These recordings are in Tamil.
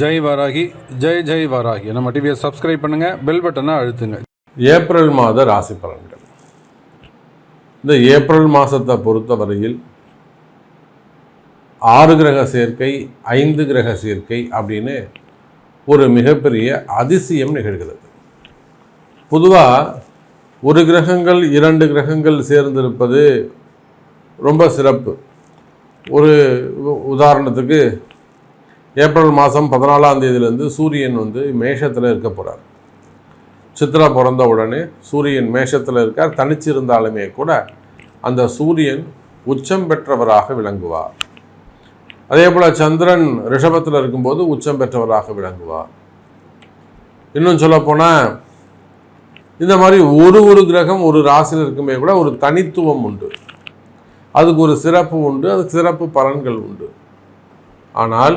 ஜெய் வராகி ஜெய் ஜெய் வராகி. நம்ம டிவியை சப்ஸ்கிரைப் பண்ணுங்க பெல் பட்டனை அழுத்துங்க. ஏப்ரல் மாத ராசி பலன்கள். இந்த ஏப்ரல் மாதத்தை பொறுத்தவரையில் ஆறு கிரக சேர்க்கை ஐந்து கிரக சேர்க்கை அப்படின்னு ஒரு மிகப்பெரிய அதிசயம் நிகழ்கிறது. பொதுவாக ஒரு கிரகங்கள் இரண்டு கிரகங்கள் சேர்ந்திருப்பது ரொம்ப சிறப்பு. ஒரு உதாரணத்துக்கு ஏப்ரல் மாதம் பதினாலாம் தேதியிலேருந்து சூரியன் வந்து மேஷத்தில் இருக்க போகிறார் சித்ரா பிறந்த உடனே சூரியன் மேஷத்தில் இருக்கார். தனிச்சிருந்தாலுமே கூட அந்த சூரியன் உச்சம் பெற்றவராக விளங்குவார். அதே போல் சந்திரன் ரிஷபத்தில் இருக்கும்போது உச்சம் பெற்றவராக விளங்குவார். இன்னும் சொல்லப்போனால் இந்த மாதிரி ஒரு ஒரு கிரகம் ஒரு ராசியில் இருக்குமே கூட ஒரு தனித்துவம் உண்டு. அதுக்கு ஒரு சிறப்பு உண்டு அதுக்கு சிறப்பு பலன்கள் உண்டு. ஆனால்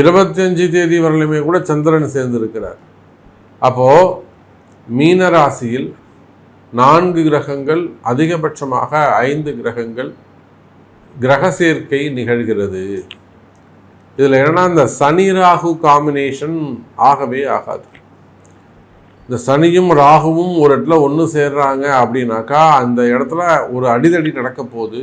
இருபத்தஞ்சு தேதி வரலுமே கூட சந்திரன் சேர்ந்திருக்கிறார். அப்போது மீன ராசியில் நான்கு கிரகங்கள் அதிகபட்சமாக ஐந்து கிரகங்கள் கிரக சேர்க்கை நிகழ்கிறது. இதில் என்னன்னா இந்த சனி ராகு காம்பினேஷன் ஆகவே ஆகாது. இந்த சனியும் ராகுவும் ஒரு இடத்துல ஒன்று சேர்றாங்க அப்படின்னாக்கா அந்த இடத்துல ஒரு அடிதடி நடக்க போகுது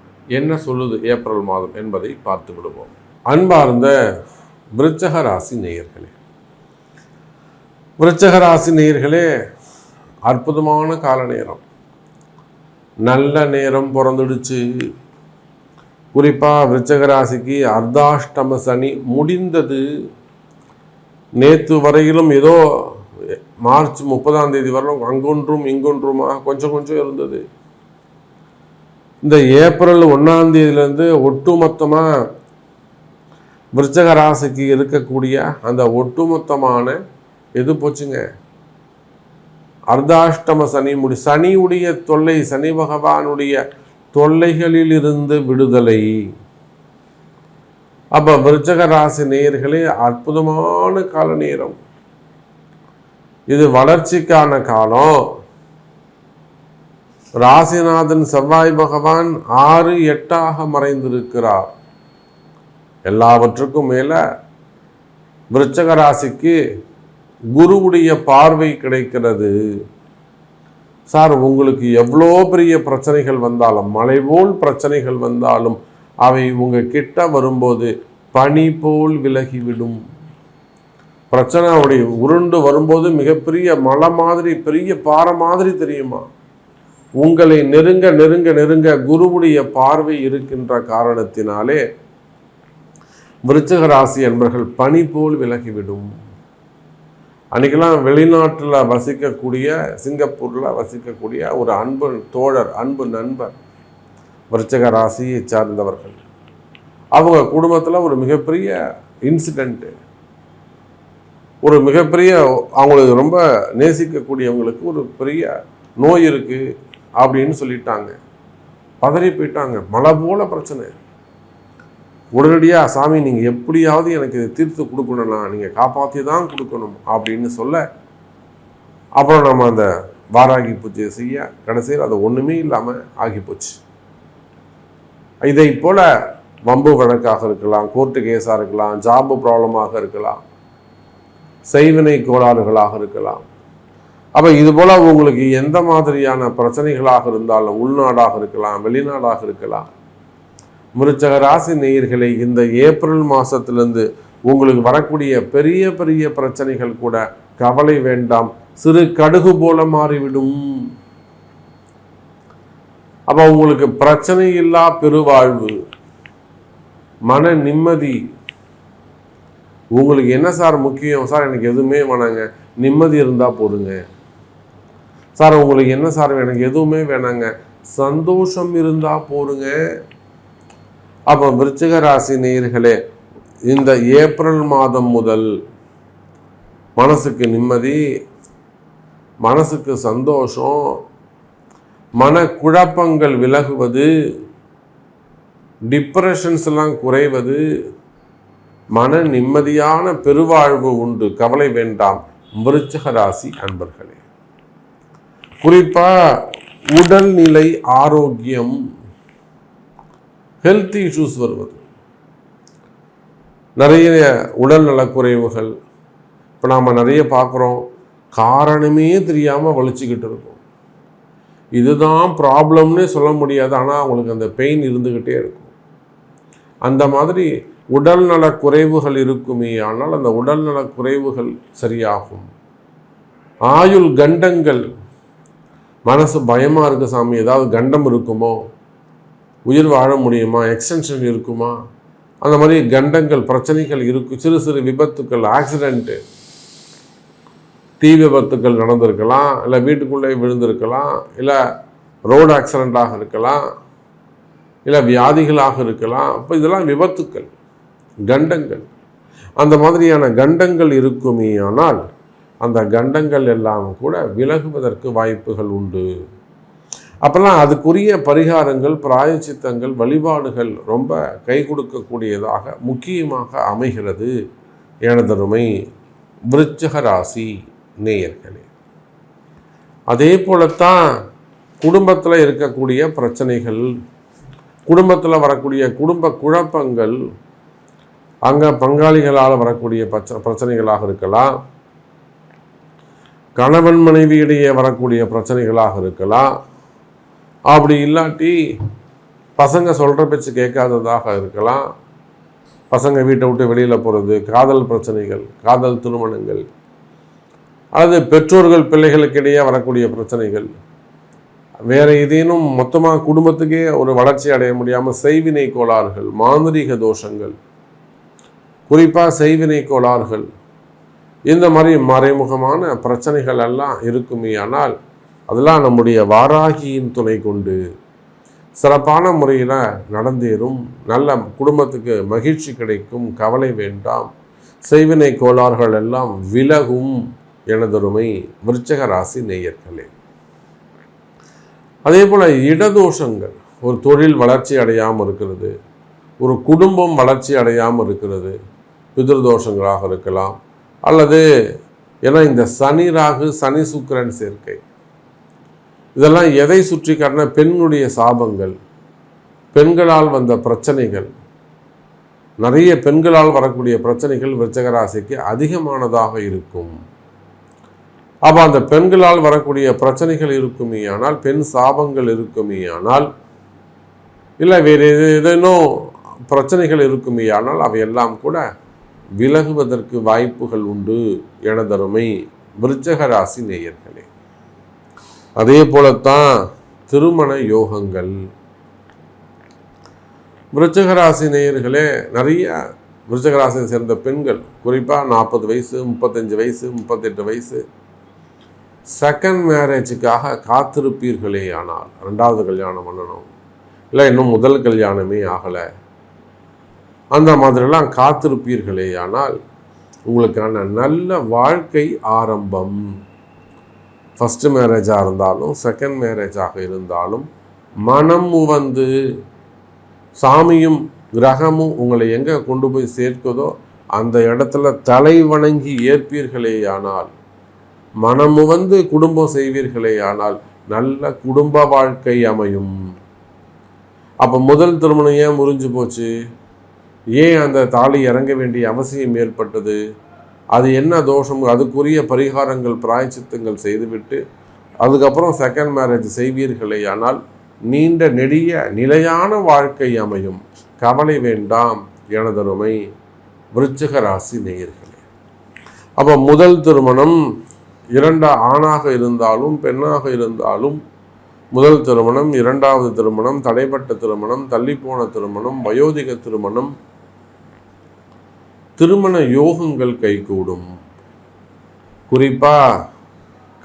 என்ன சொல்லுது ஏப்ரல் மாதம் என்பதை பார்த்து விடுவோம். அன்பார்ந்த விருச்சக ராசி நேயர்களே விருச்சக ராசி நேயர்களே அற்புதமான கால நேரம். நல்ல நேரம் பிறந்துடுச்சு. குறிப்பாக விருச்சக ராசிக்கு அர்த்தாஷ்டம சனி முடிந்தது. நேற்று வரையிலும் ஏதோ மார்ச் முப்பதாம் தேதி வரலும் அங்கொன்றும் இங்கொன்றுமாக கொஞ்சம் கொஞ்சம் இருந்தது. இந்த ஏப்ரல் ஒன்றாம் தேதியிலேருந்து ஒட்டுமொத்தமாக விருச்சக ராசிக்கு இருக்கக்கூடிய அந்த ஒட்டுமொத்தமான எது போச்சுங்க? அர்த்தாஷ்டம சனி முடி சனியுடைய தொல்லை சனி பகவானுடைய தொல்லைகளில் இருந்து விடுதலை. அப்போ விருச்சக ராசி நேயர்களே அற்புதமான கால நேரம் இது வளர்ச்சிக்கான காலம். ராசிநாதன் செவ்வாய் பகவான் ஆறு எட்டாக மறைந்திருக்கிறார். எல்லாவற்றுக்கும் மேல விருச்சக ராசிக்கு குருவுடைய பார்வை கிடைக்கிறது. சார் உங்களுக்கு எவ்வளோ பெரிய பிரச்சனைகள் வந்தாலும் மலை போல் பிரச்சனைகள் வந்தாலும் அவை உங்க கிட்ட வரும்போது பனி போல் விலகிவிடும். பிரச்சனை அப்படி உருண்டு வரும்போது மிகப்பெரிய மலை மாதிரி பெரிய பாறை மாதிரி தெரியுமா? உங்களை நெருங்க நெருங்க நெருங்க குருவுடைய பார்வை இருக்கின்ற காரணத்தினாலே விருச்சக ராசி என்பர்கள் பனி போல் விலகிவிடும். அன்றைக்கெல்லாம் வெளிநாட்டில் வசிக்கக்கூடிய சிங்கப்பூரில் வசிக்கக்கூடிய ஒரு அன்பு தோழர் அன்பு நண்பர் விருச்சக ராசியை சார்ந்தவர்கள். அவங்க குடும்பத்தில் ஒரு மிகப்பெரிய இன்சிடெண்ட்டு ஒரு மிகப்பெரிய அவங்களுக்கு ரொம்ப நேசிக்கக்கூடியவங்களுக்கு ஒரு பெரிய நோய் இருக்குது அப்படின்னு சொல்லிட்டாங்க. பதறி போயிட்டாங்க. மழை போல பிரச்சனை. உடனடியாக சாமி நீங்கள் எப்படியாவது எனக்கு இதை தீர்த்து கொடுக்கணும்னா நீங்கள் காப்பாற்றி தான் கொடுக்கணும் அப்படின்னு சொல்ல அப்புறம் நம்ம அந்த வாராகி பூஜையை செய்ய கடைசியில் அது ஒன்றுமே இல்லாமல் ஆகி போச்சு இதை போல் வம்பு வழக்காக இருக்கலாம் கோர்ட்டு கேஸாக இருக்கலாம் ஜாபு ப்ராப்ளமாக இருக்கலாம் செய்வினை கோளாறுகளாக இருக்கலாம் அப்போ இது போல் உங்களுக்கு எந்த மாதிரியான பிரச்சனைகளாக இருந்தாலும் உள்நாடாக இருக்கலாம் வெளிநாடாக இருக்கலாம் மிருச்சக ராசி நேயர்களை இந்த ஏப்ரல் மாதத்துலேருந்து உங்களுக்கு வரக்கூடிய பெரிய பெரிய பிரச்சனைகள் கூட கவலை வேண்டாம். சிறு கடுகு போல மாறிவிடும். அப்போ உங்களுக்கு பிரச்சனை இல்லா பெருவாழ்வு. மன நிம்மதி. உங்களுக்கு என்ன சார் முக்கியம்? சார் எனக்கு எதுவுமே வேணாங்க. நிம்மதி இருந்தால் போதுங்க. சார் உங்களுக்கு என்ன சார் எனக்கு எதுவுமே வேணாங்க. சந்தோஷம் இருந்தால் போதுங்க அப்போ விருச்சிக ராசி நேயர்களே இந்த ஏப்ரல் மாதம் முதல் மனசுக்கு நிம்மதி மனசுக்கு சந்தோஷம் மனக்குழப்பங்கள் விலகுவது டிப்ரெஷன்ஸ் எல்லாம் குறைவது மன நிம்மதியான பெருவாழ்வு உண்டு. கவலை வேண்டாம். விருச்சிக ராசி அன்பர்களே. குறிப்பா உடல்நிலை ஆரோக்கியம் ஹெல்த் இஷ்யூஸ் வருவது. நிறைய உடல் நலக்குறைவுகள். இப்போ நாம் நிறைய பார்க்குறோம். காரணமே தெரியாமல் வலிச்சுக்கிட்டு இருக்கோம். இதுதான் ப்ராப்ளம்னே சொல்ல முடியாது. ஆனால் அவங்களுக்கு அந்த பெயின் இருந்துக்கிட்டே இருக்கும். அந்த மாதிரி உடல் நல குறைவுகள் இருக்குமே ஆனால் அந்த உடல் நல குறைவுகள் சரியாகும். ஆயுள் கண்டங்கள் மனசு பயமாக இருக்கு சாமி ஏதாவது கண்டம் இருக்குமோ? உயிர் வாழ முடியுமா? எக்ஸ்டென்ஷன் இருக்குமா? அந்த மாதிரி கண்டங்கள் பிரச்சனைகள் இருக்கும் சிறு சிறு விபத்துக்கள் ஆக்சிடெண்ட்டு தீ விபத்துக்கள் நடந்திருக்கலாம் இல்லை வீட்டுக்குள்ளே விழுந்திருக்கலாம் இல்லை ரோடு ஆக்சிடெண்ட்டாக இருக்கலாம் இல்லை வியாதிகளாக இருக்கலாம். அப்போ இதெல்லாம் விபத்துக்கள் கண்டங்கள். அந்த மாதிரியான கண்டங்கள் இருக்குமே ஆனால் அந்த கண்டங்கள் எல்லாம் கூட விலகுவதற்கு வாய்ப்புகள் உண்டு. அப்போல்லாம் அதுக்குரிய பரிகாரங்கள் பிராயச்சித்தங்கள் வழிபாடுகள் ரொம்ப கை கொடுக்கக்கூடியதாக முக்கியமாக அமைகிறது. எனதருமை விருச்சக ராசி நேயர்களே. அதே போலத்தான் குடும்பத்தில் இருக்கக்கூடிய பிரச்சனைகள் குடும்பத்தில் வரக்கூடிய குடும்ப குழப்பங்கள் அங்கே பங்காளிகளால் வரக்கூடிய பிரச்ச பிரச்சனைகளாக இருக்கலாம். கணவன் மனைவியிடையே வரக்கூடிய பிரச்சனைகளாக இருக்கலாம். அப்படி இல்லாட்டி பசங்க சொல்கிற பேச்சு கேட்காததாக இருக்கலாம். பசங்க வீட்டை விட்டு வெளியில் போகிறது காதல் பிரச்சனைகள் காதல் திருமணங்கள் அல்லது பெற்றோர்கள் பிள்ளைகளுக்கிடையே வரக்கூடிய பிரச்சனைகள். வேறு ஏதேனும் மொத்தமாக குடும்பத்துக்கே ஒரு வளர்ச்சி அடைய முடியாமல் செய்வினை கோளாறுகள் மாந்திரீக தோஷங்கள். குறிப்பாக செய்வினை கோளாறுகள். இந்த மாதிரி மறைமுகமான பிரச்சனைகள் எல்லாம் இருக்குமே ஆனால் அதெல்லாம் நம்முடைய வாராகியின் துணை கொண்டு சிறப்பான முறையில் நடந்தேறும். நல்ல குடும்பத்துக்கு மகிழ்ச்சி கிடைக்கும். கவலை வேண்டாம். செய்வினை கோளாறுகள் எல்லாம் விலகும் எனதொருமை விருச்சக ராசி நேயர்களே. அதே போல் இடதோஷங்கள். ஒரு தொழில் வளர்ச்சி அடையாமல் இருக்கிறது. ஒரு குடும்பம் வளர்ச்சி அடையாமல் இருக்கிறது. பிதிர்தோஷங்களாக இருக்கலாம். அல்லது ஏன்னா இந்த சனி ராகு சனி சுக்கரன் சேர்க்கை. இதெல்லாம் எதை சுற்றி காட்டின பெண்ணுடைய சாபங்கள் பெண்களால் வந்த பிரச்சனைகள். நிறைய பெண்களால் வரக்கூடிய பிரச்சனைகள் விருச்சகராசிக்கு அதிகமானதாக இருக்கும். அப்போ அந்த பெண்களால் வரக்கூடிய பிரச்சனைகள் இருக்குமே ஆனால் பெண் சாபங்கள் இருக்குமே ஆனால் இல்லை வேறு ஏதேனும் பிரச்சனைகள் இருக்குமே ஆனால் அவையெல்லாம் கூட விலகுவதற்கு வாய்ப்புகள் உண்டு எனதருமை விருச்சக ராசி நேயர்களே. அதே போலத்தான் திருமண யோகங்கள். விருச்சகராசி நேயர்களே நிறைய விருச்சகராசியை சேர்ந்த பெண்கள் குறிப்பாக நாற்பது வயசு முப்பத்தஞ்சு வயசு முப்பத்தெட்டு வயசு செகண்ட் மேரேஜுக்காக காத்திருப்பீர்களே ஆனால் ரெண்டாவது கல்யாணம் பண்ணணும். இல்லை இன்னும் முதல் கல்யாணமே ஆகலை. அந்த மாதிரிலாம் காத்திருப்பீர்களே ஆனால் உங்களுக்கான நல்ல வாழ்க்கை ஆரம்பம். ஃபஸ்ட்டு மேரேஜாக இருந்தாலும் செகண்ட் மேரேஜாக இருந்தாலும் மனம் வந்து சாமியும் கிரகமும் உங்களை எங்கே கொண்டு போய் சேர்க்குதோ அந்த இடத்துல தலை வணங்கி ஏற்பீர்களே ஆனால் மனமு வந்து குடும்பம் செய்வீர்களே ஆனால் நல்ல குடும்ப வாழ்க்கை அமையும். அப்போ முதல் திருமணம் ஏன் முறிஞ்சு போச்சு? ஏன் அந்த தாலி இறங்க வேண்டிய அவசியம் ஏற்பட்டது? அது என்ன தோஷம்? அதுக்குரிய பரிகாரங்கள் பிராய்ச்சித்தங்கள் செய்துவிட்டு அதுக்கப்புறம் செகண்ட் மேரேஜ் செய்வீர்களே ஆனால் நீண்ட நெடிய நிலையான வாழ்க்கை அமையும். கவலை வேண்டாம் எனதருமை விருச்சிக ராசி நேயர்களே. அப்போ முதல் திருமணம் இரண்டு ஆணாக இருந்தாலும் பெண்ணாக இருந்தாலும் முதல் திருமணம் இரண்டாவது திருமணம் தடைப்பட்ட திருமணம் தள்ளிப்போன திருமணம் வயோதிக திருமணம் திருமண யோகங்கள் கைகூடும். குறிப்பாக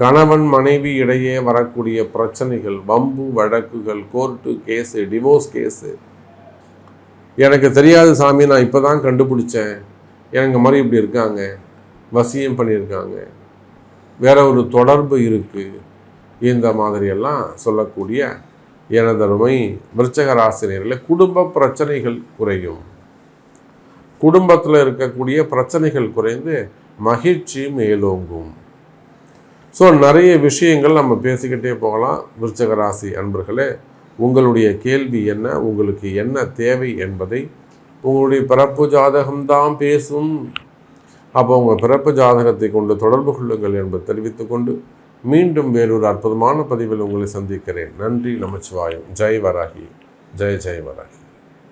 கணவன் மனைவி இடையே வரக்கூடிய பிரச்சனைகள் வம்பு வழக்குகள் கோர்ட்டு கேஸு டிவோர்ஸ் கேஸு. எனக்கு தெரியாது சாமி நான் இப்போ தான் கண்டுபிடிச்சேன். எனக்கு மாதிரி இப்படி இருக்காங்க. வசியம் பண்ணியிருக்காங்க. வேற ஒரு தொடர்பு இருக்குது இந்த மாதிரியெல்லாம் சொல்லக்கூடிய எனதருமை விருச்சக ராசினியர்களே குடும்ப பிரச்சனைகள் குறையும். குடும்பத்தில் இருக்கக்கூடிய பிரச்சனைகள் குறைந்து மகிழ்ச்சி மேலோங்கும். ஸோ நிறைய விஷயங்கள் நம்ம பேசிக்கிட்டே போகலாம். விருச்சக ராசி அன்பர்களே உங்களுடைய கேள்வி என்ன? உங்களுக்கு என்ன தேவை என்பதை உங்களுடைய பிறப்பு ஜாதகம்தான் பேசும். அப்போ உங்கள் பிறப்பு ஜாதகத்தை கொண்டு தொடர்பு கொள்ளுங்கள் என்பதை தெரிவித்துக்கொண்டு மீண்டும் வேறொரு அற்புதமான பதிவில் உங்களை சந்திக்கிறேன். நன்றி நமச்சிவாயம். ஜெய் வராகி. ஜெய் ஜெய் வராகி.